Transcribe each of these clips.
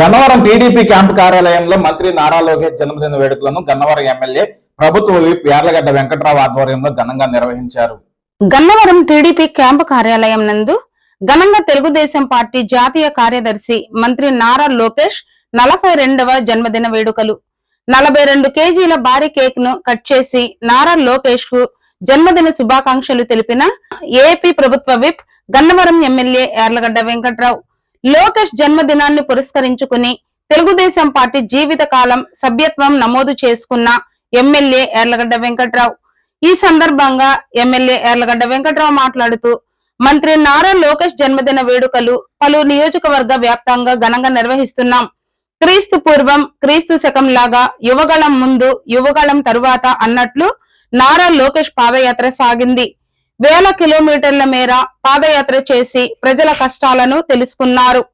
Gannavaram TDP camp కార్యాలయంలో మంత్రి నారా లోకేష్ జన్మదిన వేడుకలను గన్నవరం ఎమ్మెల్యే ప్రభుత్వ విప్ యార్లగడ్డ వెంకట్రావు ఆధ్వర్యంలో ఘనంగా నిర్వహించారు. గన్నవరం టీడీపీ క్యాంపు కార్యాలయం నందు ఘనంగా తెలుగుదేశం పార్టీ జాతీయ కార్యదర్శి మంత్రి నారా లోకేష్ నలభై రెండవ జన్మదిన వేడుకలు. నలభై రెండు కేజీల భారీ కేక్ను కట్ చేసి నారా లోకేష్కు జన్మదిన శుభాకాంక్షలు తెలిపిన ఏపీ ప్రభుత్వ విప్ గన్నవరం ఎమ్మెల్యే యార్లగడ్డ వెంకట్రావు. లోకేష్ జన్మదినాన్ని పురస్కరించుకుని తెలుగుదేశం పార్టీ జీవిత కాలం సభ్యత్వం నమోదు చేసుకున్న ఎమ్మెల్యే ఎర్లగడ్డ వెంకట్రావు. ఈ సందర్భంగా ఎమ్మెల్యే ఎర్లగడ్డ వెంకట్రావు మాట్లాడుతూ మంత్రి నారా లోకేష్ జన్మదిన వేడుకలు పలు నియోజకవర్గ వ్యాప్తంగా ఘనంగా నిర్వహిస్తున్నాం. క్రీస్తు పూర్వం క్రీస్తు శకం లాగా యువగళం ముందు యువగళం తరువాత అన్నట్లు నారా లోకేష్ పాదయాత్ర సాగింది. వేల కిలోమీటర్ల మేర పాదయాత్ర చేసి ప్రజల కష్టాలను తెలుసుకున్నారు.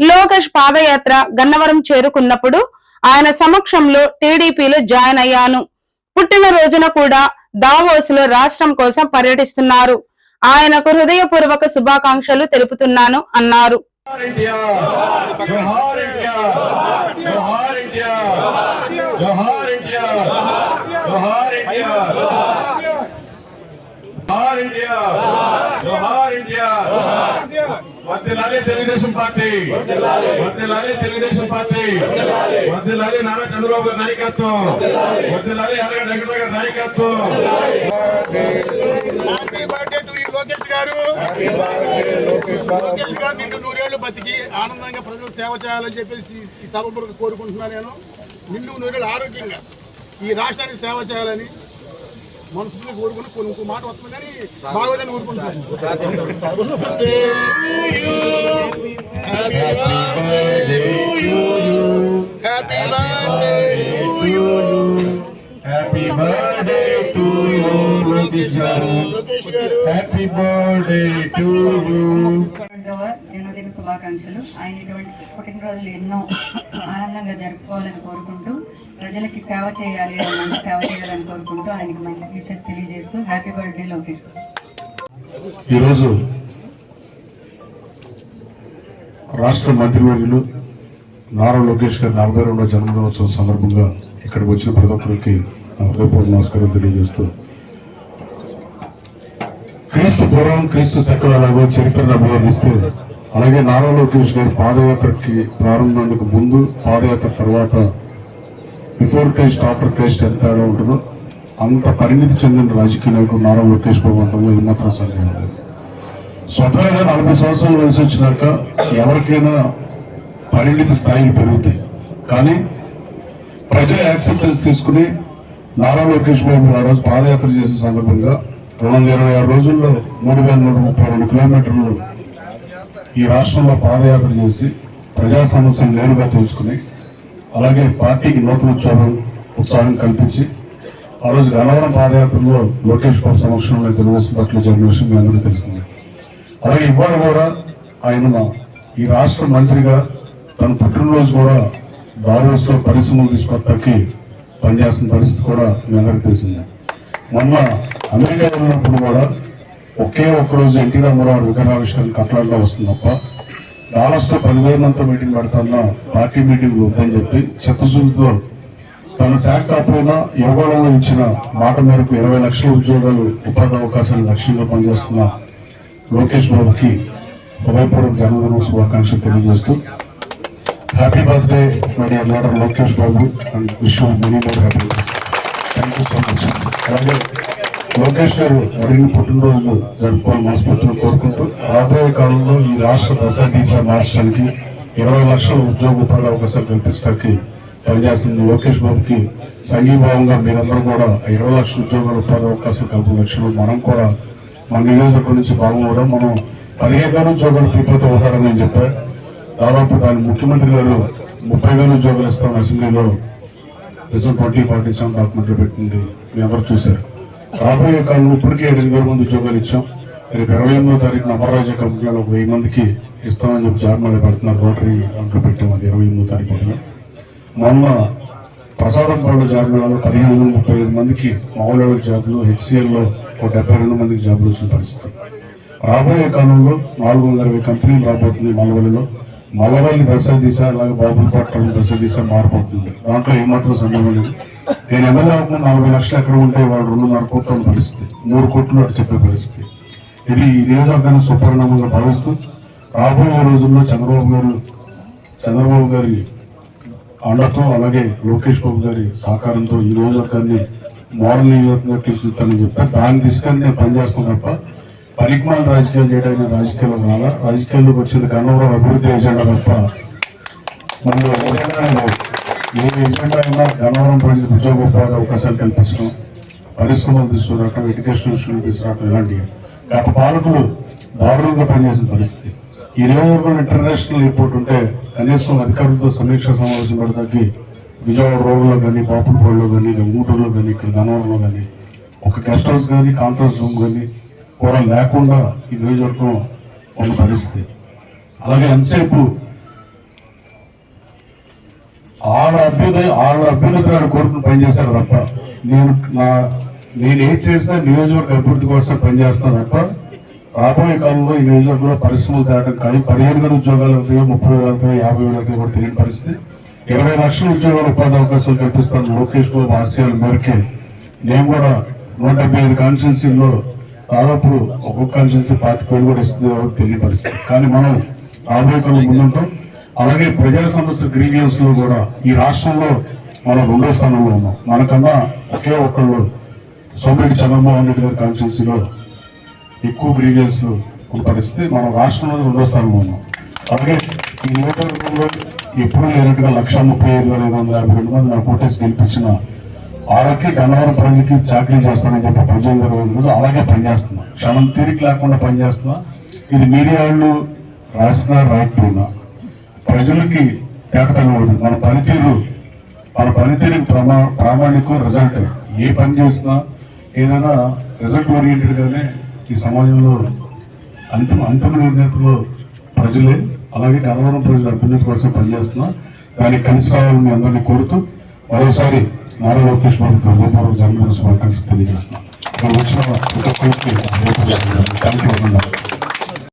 లోకేష్ పాదయాత్ర గన్నవరం చేరుకున్నప్పుడు ఆయన సమక్షంలో టీడీపీలో జాయిన్ అయ్యాను. పుట్టిన రోజున కూడా దావోస్లో రాష్ట్రం కోసం పర్యటిస్తున్నారు. ఆయనకు హృదయపూర్వక శుభాకాంక్షలు తెలుపుతున్నాను అన్నారు. జోహార్ ఇండియా జోహార్ ఇండియా జోహార్ ఇండియా. జోహార్ ఇండియా. జోహార్ ఇండియా. వర్దిలాలి తెలుగుదేశం పార్టీ. వర్దిలాలి తెలుగుదేశం పార్టీ. వర్దిలాలి నారా చంద్రబాబు గారి నాయకత్వం. వర్దిలాలి అలాగే వెంకట గారి నాయకత్వం. నూరేళ్ళు బతికి ఆనందంగా ప్రజలు సేవ చేయాలని చెప్పేసి ఈ సభ కోరుకుంటున్నాను నేను. నిండు నూరేళ్ళు ఆరోగ్యంగా ఈ రాష్ట్రానికి సేవ చేయాలని మనస్ఫూర్తిగా కోరుకుని కొన్ని ఇంకో మాట వస్తుంది కానీ బాగోదని కోరుకుంటున్నాను happy birthday to you happy birthday to you Lokesh గారు లోకేష్ గారు హ్యాపీ బర్త్డే టు యూ రెండవ జన్మదిన శుభాకాంక్షలు. ఆయన ఇటువంటి పుట్టినరోజులు ఎన్నో ఆనందంగా జరుపుకోవాలని కోరుకుంటూ ప్రజలకి సేవ చేయాలి మంచి సేవ చేయాలని కోరుకుంటూ ఆయనకి మంచి విషెస్ తెలియజేస్తూ హ్యాపీ బర్త్డే లోకేష్. ఈరోజు రాష్ట్ర మంత్రివర్యులు నారా లోకేష్ గారి నలభై రెండవ జన్మదినోత్సవం సందర్భంగా ఇక్కడికి వచ్చిన ప్రతి ఒక్కరికి నా హృదయపూర్వక నమస్కారం తెలియజేస్తూ క్రీస్తు పూర్వం క్రీస్తు శకం ఎలాగో చరిత్రను అభివర్ణిస్తే అలాగే నారా లోకేష్ గారి పాదయాత్రకి ప్రారంభానికి ముందు పాదయాత్ర తర్వాత బిఫోర్ క్రైస్ట్ ఆఫ్టర్ క్రైస్ట్ ఎంత తేడా ఉంటుందో అంత పరిణితి చెందిన రాజకీయ నాయకుడు నారా లోకేష్ బాబు అంటాము ఏమాత్రం సందేహం లేదు స్వతహాగా నలభై సంవత్సరాలు వయసు వచ్చినాక ఎవరికైనా పరిణిత స్థాయిలు పెరుగుతాయి. కానీ ప్రజల యాక్సెప్టెన్స్ తీసుకుని నారా లోకేష్ బాబు ఆ రోజు పాదయాత్ర చేసే సందర్భంగా రెండు వందల ఇరవై ఆరు రోజుల్లో మూడు వేల నూట ముప్పై రెండు కిలోమీటర్లు ఈ రాష్ట్రంలో పాదయాత్ర చేసి ప్రజా సమస్యలు నేరుగా తెలుసుకుని అలాగే పార్టీకి నూతన ఉత్సాహం ఉత్సాహం కల్పించి ఆ రోజు గన్నవరం పాదయాత్రలో లోకేష్ బాబు సమక్షంలో తెలుగుదేశం పార్టీలో జరిగిన విషయం మీ అందరూ తెలిసిందే. అలాగే ఇవాళ కూడా ఆయన ఈ రాష్ట్ర మంత్రిగా తన పుట్టినరోజు కూడా దావోస్ పరిశ్రమలు తీసుకొత్తకి పనిచేస్తున్న పరిస్థితి కూడా మీ అందరికీ తెలిసిందే. మొన్న అమెరికా వెళ్ళినప్పుడు కూడా ఒకే ఒక్క రోజు ఎన్టీ రామారావు విగ్రహావిష్కరణ కట్టడంలో వస్తుంది తప్ప డాలస్లో మీటింగ్ పెడుతున్నాం పార్టీ మీటింగ్ వద్దని చెప్పి చిత్తశుద్ధితో తన శాఖ కాకపోయినా యోగాలలో ఇచ్చిన మాట మేరకు ఇరవై లక్షల ఉద్యోగాలు ఉపాధి అవకాశాలు లక్ష్యంగా పనిచేస్తున్న లోకేష్ బాబుకి హృదయపూర్వక జన్మదిన శుభాకాంక్షలు తెలియజేస్తూ happy birthday my dear leader Lokesh Babu. And wish many more happiness. Thank you so much అలాగే లోకేష్ గారు మరిన్ని పుట్టినరోజులు జరుపుకోవాలని మనస్ఫూర్తిగా కోరుకుంటూ రాబోయే కాలంలో ఈ రాష్ట్ర దశ దిశ మార్చడానికి ఇరవై లక్షల ఉద్యోగ ఉపాధి అవకాశాలు కల్పించడానికి పనిచేస్తున్న లోకేష్ బాబుకి సంఘీభావంగా మీరందరూ కూడా ఇరవై లక్షల ఉద్యోగాల ఉపాధి అవకాశాలు కల్పన లక్ష్యంలో మనం కూడా మన నియోజకవర్గం నుంచి భాగం కూడా మనం పదిహేను వేల ఉద్యోగాలు పీపుల్తో ఉంటాడని నేను చెప్పాను దాదాపు దాని ముఖ్యమంత్రి గారు ముప్పై వేల ఉద్యోగాలు ఇస్తాం అసెంబ్లీలో. డిసెంబర్ ట్వంటీ ఫార్టీ సెవెన్ డాక్యుమెంట్లు పెట్టింది మీ అందరూ చూశారు. రాబోయే కాలంలో ఇప్పటికే ఎనిమిది వేల మంది ఉద్యోగాలు ఇచ్చాం. రేపు ఇరవై ఎనిమిదో తారీఖున అమర్రాజా కంపెనీలో ఒక వెయ్యి మందికి ఇస్తామని చెప్పి జాబ్ పెడుతున్నారు. రోటరీ అంటూ పెట్టాం అది ఇరవై ఎనిమిదో తారీఖు మొన్న ప్రసాదం పనుల జాబ్లలో పదిహేను వందల ముప్పై ఐదు మందికి మామూలు జాబ్లు హెచ్సిఎల్లో ఒక డెబ్బై రెండు మందికి జాబ్లు వచ్చిన పరిస్థితి. రాబోయే కాలంలో నాలుగు వందల ఇరవై కంపెనీలు రాబోతుంది మలవల్లిలో మలవల్లి దశ దిశ అలాగే బాబుల పట్టణం దశ దిశ మారిపోతుంది. దాంట్లో ఏమాత్రం సందేహం లేదు. నేను ఎమ్మెల్యే అవుతున్న నలభై లక్షల ఎకరం ఉంటే వాళ్ళు రెండున్నర కోట్ల పరిస్థితి మూడు కోట్లు అటు చెప్పే పరిస్థితి. ఇది ఈ నియోజకవర్గాన్ని సుపరిణామంగా భావిస్తూ రాబోయే రోజుల్లో చంద్రబాబు గారు చంద్రబాబు గారి అండతో అలాగే లోకేష్ బాబు గారి సహకారంతో ఈ నియోజకవర్గాన్ని మోడల్ నియోజకంగా తీర్చిదిద్దానని చెప్పి దాన్ని తీసుకొని నేను పనిచేస్తాను తప్ప పరిజ్ఞాన రాజకీయాలు చేయడానికి రాజకీయాల్లో రాలా. రాజకీయాల్లోకి వచ్చింది కన్నవరం అభివృద్ధి ఎజెండా తప్ప మనలో ఏ ఎజెండా అయినా గన్నవరం ప్రజలకు ఉద్యోగ ఉపాధి అవకాశాలు కల్పించడం పరిశ్రమలు తీసుకురావడం ఎడ్యుకేషన్ ఇన్స్టిట్యూట్ తీసుకురావడం ఇలాంటివి. గత పాలకులు దారుణంగా పనిచేసిన పరిస్థితి. ఈ నియోజకవర్గం ఇంటర్నేషనల్ ఎయిర్పోర్ట్ ఉంటే కనీసం అధికారులతో సమీక్ష సమావేశం పెడతాకి విజయవాడ రోడ్లో కానీ బాపులపాడులో కానీ గంగూటూరులో కానీ ఇక్కడ గన్నవరంలో కానీ ఒక గెస్ట్ హౌస్ కానీ కాన్ఫరెన్స్ రూమ్ కానీ కూడా లేకుండా ఈ నియోజకవర్గం ఉన్న పరిస్థితి. అలాగే ఎంతసేపు వాళ్ళ అభ్యుదయం వాళ్ళ అభ్యున్నతులను కోరుకుని పనిచేశారు తప్ప నేను నా నేను ఏం చేసినా నియోజకవర్గ అభివృద్ధి కోసం పనిచేస్తాను తప్ప రాబోయే కాలంలో ఈ నియోజకవర్గంలో పరిశ్రమలు తేవడం కానీ పదిహేను వేల ఉద్యోగాలు అవుతాయో ముప్పై వేలు అవుతాయో యాభై వేలు అవుతాయో కూడా తెలియని పరిస్థితి. ఇరవై లక్షల ఉద్యోగాల ఉపాధి అవకాశాలు కల్పిస్తాను లోకేష్ బాబు ఆశయాల మేరకే. నేను కూడా నూట డెబ్బై ఐదు కాన్స్టిట్యున్సీల్లో దాదాపు ఒక్కొక్క కాన్స్టిట్యున్సీ పాతిక వేలు కూడా ఇస్తుంది ఎవరికి తెలియని పరిస్థితి. కానీ మనం రాబోయే కాలం ముందుంటాం. అలాగే ప్రజా సమస్య గ్రీవియన్స్లో కూడా ఈ రాష్ట్రంలో మనం రెండో స్థానంలో ఉన్నాం. మనకన్నా ఒకే ఒక్కళ్ళు సోమిరెడ్డి చంద్రమోహన్ రెడ్డి గారి కాన్స్టిట్యున్సీలో ఎక్కువ గ్రీవియన్స్ ఉన్న పరిస్థితి మనం రాష్ట్రంలో రెండో స్థానంలో ఉన్నాం. అలాగే ఈ నియోజకవర్గంలో ఎప్పుడు లేనట్టుగా లక్ష ముప్పై ఐదు వేల ఐదు వందల యాభై రెండు మంది నా కోటేసి గెలిపించిన వాళ్ళకి గన్నవరం ప్రజలకి చాకరీ చేస్తానని చెప్పి ప్రజలు జరగదు అలాగే పనిచేస్తున్నా క్షణం తీరిక లేకుండా పనిచేస్తున్నా ఇది మీడియా వాళ్ళు రాసినా రాయకపోయినా ప్రజలకి తేటతనం అవుతుంది మన పనితీరు మన పనితీరుకి ప్రమా ప్రామాణికం రిజల్ట్ ఏ పని చేసినా ఏదైనా రిజల్ట్ ఓరియంటెడ్గానే ఈ సమాజంలో అంతిమ అంతిమ నిర్ణయంలో ప్రజలే అలాగే కలవరం ప్రజల అభ్యున్నతి కోసం పనిచేస్తున్నా దానికి కలిసి రావాలని మీ అందరినీ కోరుతూ మరోసారి నారా లోకేష్ బాబు హృదయపూర్వక జన్మదిన శుభాకాంక్షలు తెలియజేస్తున్నాం. వచ్చిన ప్రతి ఒక్కరికి థ్యాంక్ యూ